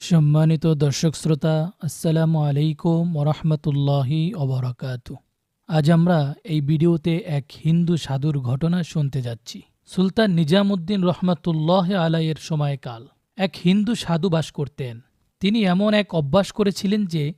সম্মানিত দর্শক শ্রোতা, আসসালামু আলাইকুম ওরহমতুল্লাহি অবরাকাত আজ আমরা এই ভিডিওতে এক হিন্দু সাধুর ঘটনা শুনতে যাচ্ছি। সুলতান নিজামুদ্দিন রহমতুল্লাহ আলাইয়ের সময়কাল। এক হিন্দু সাধু বাস করতেন। তিনি এমন এক অভ্যাস করেছিলেন যে,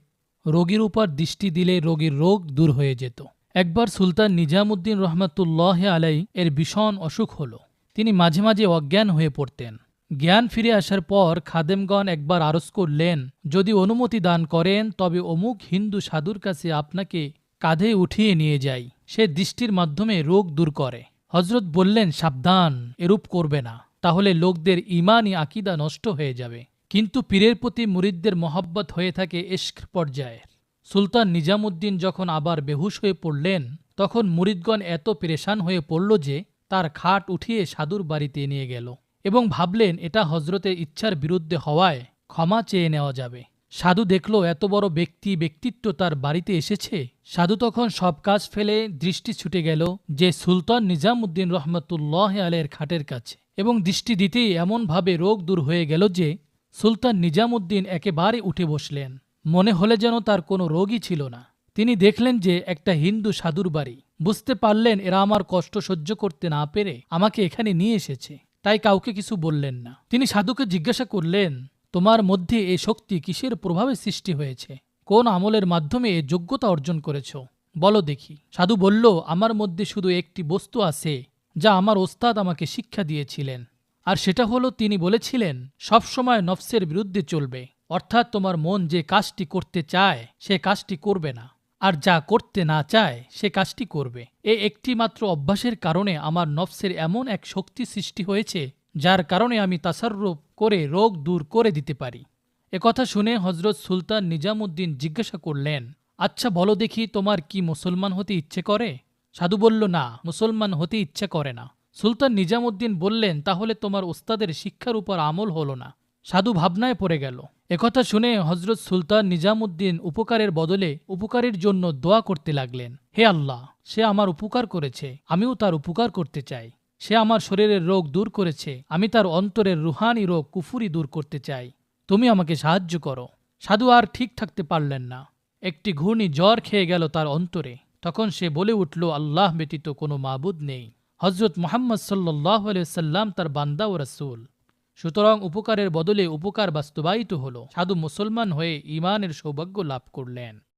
রোগীর উপর দৃষ্টি দিলে রোগীর রোগ দূর হয়ে যেত। একবার সুলতান নিজামুদ্দিন রহমতুল্লাহ আলাই এর ভীষণ অসুখ হল। তিনি মাঝে মাঝে অজ্ঞান হয়ে পড়তেন। জ্ঞান ফিরে আসার পর খাদেমগণ একবার আরজ করলেন, যদি অনুমতি দান করেন, তবে অমুক হিন্দু সাধুর কাছে আপনাকে কাঁধে উঠিয়ে নিয়ে যাই। সে দৃষ্টির মাধ্যমে রোগ দূর করে। হজরত বললেন, সাবধান, এরূপ করবে না। তাহলে লোকদের ইমানই আকিদা নষ্ট হয়ে যাবে। কিন্তু পীরের প্রতি মুরিদদের মহব্বত হয়ে থাকে ইস্ক পর্যায়ের। সুলতান নিজামুদ্দিন যখন আবার বেহুশ হয়ে পড়লেন, তখন মুরিদগণ এত পেরেশান হয়ে পড়ল যে তার খাট উঠিয়ে সাধুর বাড়িতে নিয়ে গেল। এবং ভাবলেন এটা হজরতের ইচ্ছার বিরুদ্ধে হওয়ায় ক্ষমা চেয়ে নেওয়া যাবে। সাধু দেখল এত বড় ব্যক্তি ব্যক্তিত্ব তার বাড়িতে এসেছে। সাধু তখন সব কাজ ফেলে দৃষ্টি ছুটে গেল যে সুলতান নিজামুদ্দিন রহমতুল্লাহ আলের খাটের কাছে এবং দৃষ্টি দিতেই এমনভাবে রোগ দূর হয়ে গেল যে সুলতান নিজামুদ্দিন একেবারে উঠে বসলেন। মনে হলে যেন তার কোনো রোগই ছিল না। তিনি দেখলেন যে একটা হিন্দু সাধুর বাড়ি। বুঝতে পারলেন এরা আমার কষ্ট সহ্য করতে না পেরে আমাকে এখানে নিয়ে এসেছে। তাই কাউকে কিছু বললেন না। তিনি সাধুকে জিজ্ঞাসা করলেন, তোমার মধ্যে এ শক্তি কিসের প্রভাবে সৃষ্টি হয়েছে? কোন আমলের মাধ্যমে এ যোগ্যতা অর্জন করেছ? বলো দেখি। সাধু বলল, আমার মধ্যে শুধু একটি বস্তু আছে, যা আমার ওস্তাদ আমাকে শিক্ষা দিয়েছিলেন। আর সেটা হলো তিনি বলেছিলেন সবসময় নফসের বিরুদ্ধে চলবে। অর্থাৎ তোমার মন যে কাজটি করতে চায়, সে কাজটি করবে না। আর যা করতে না চায়, সে কাজটি করবে। এ একটি মাত্র অভ্যাসের কারণে আমার নফসের এমন এক শক্তি সৃষ্টি হয়েছে, যার কারণে আমি তাসাররূপ করে রোগ দূর করে দিতে পারি। একথা শুনে হজরত সুলতান নিজামুদ্দিন জিজ্ঞাসা করলেন আচ্ছা বলো দেখি তোমার কি মুসলমান হতে ইচ্ছে করে? সাধু বলল, না, মুসলমান হতে ইচ্ছে করে না। সুলতান নিজামুদ্দিন বললেন, তাহলে তোমার ওস্তাদের শিক্ষার উপর আমল হলো না। সাধু ভাবনায় পড়ে গেল। একথা শুনে হজরত সুলতান নিজামুদ্দিন উপকারের বদলে উপকারের জন্য দোয়া করতে লাগলেন। হে আল্লাহ, সে আমার উপকার করেছে, আমিও তার উপকার করতে চাই। সে আমার শরীরের রোগ দূর করেছে, আমি তার অন্তরের রুহানি রোগ, কুফুরি দূর করতে চাই। তুমি আমাকে সাহায্য করো। সাধু আর ঠিক থাকতে পারলেন না। একটি ঘূর্ণি জ্বর খেয়ে গেল তার অন্তরে। তখন সে বলে উঠল, আল্লাহ ব্যতীত কোনো মাবুদ নেই। হজরত মোহাম্মদ সাল্লাহ সাল্লাম তার বান্দা ও রসুল। সুতরাং উপকারের বদলে উপকার বাস্তবায়িত হল। সাধু মুসলমান হয়ে ইমানের সৌভাগ্য লাভ করলেন।